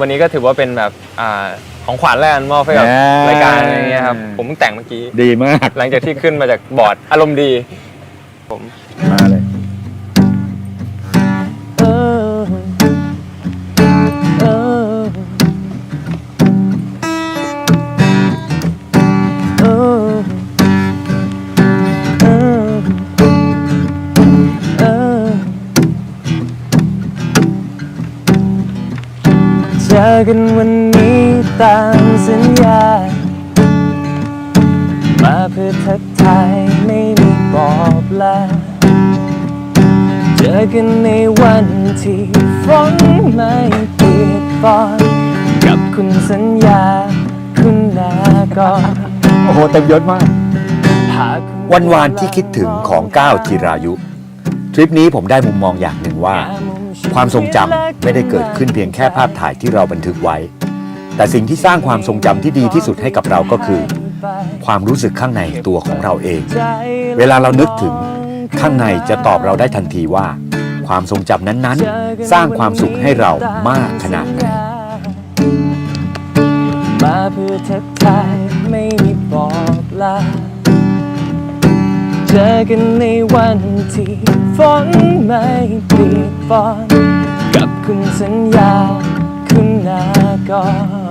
วันนี้ก็ถือว่าเป็นแบบอ่าของขวัญแล้วกันมอบให้กับอ่ารายการอะไรเงี้ยครับผมเพิ่งแต่งเมื่อกี้ ดีมาก หลังจากที่ขึ้นมาจากบอร์ดอารมณ์ดี ผม มาเลย จอกันวันนี้ตามสัญญา มาเพื่อทักทายไม่มีบอกลา เจอกันในวันที่ฝนไม่เปียกปอนกับคุณสัญญา คุณนากรโอ้โหเต็มยศมาก หากคุณวันวานที่คิดถึงของก้าวจิรายุ ทริปนี้ผมได้มุมมองอย่างหนึ่งว่า ความทรงจำไม่ได้เกิดขึ้นเพียงแค่ภาพถ่ายที่เราบันทึกไว้ แต่สิ่งที่สร้างความทรงจำที่ดีที่สุดให้กับเราก็คือ ความรู้สึกข้างในตัวของเราเอง เวลาเรานึกถึงข้างในจะตอบเราได้ทันทีว่า ความทรงจำนั้นๆ สร้างความสุขให้เรามากขนาดไหนมาเพื่อทักทายไม่มีบอกลา อกันในวันที่ฝนไม่เปียกปอนกับคุณสัญญาคุณนากร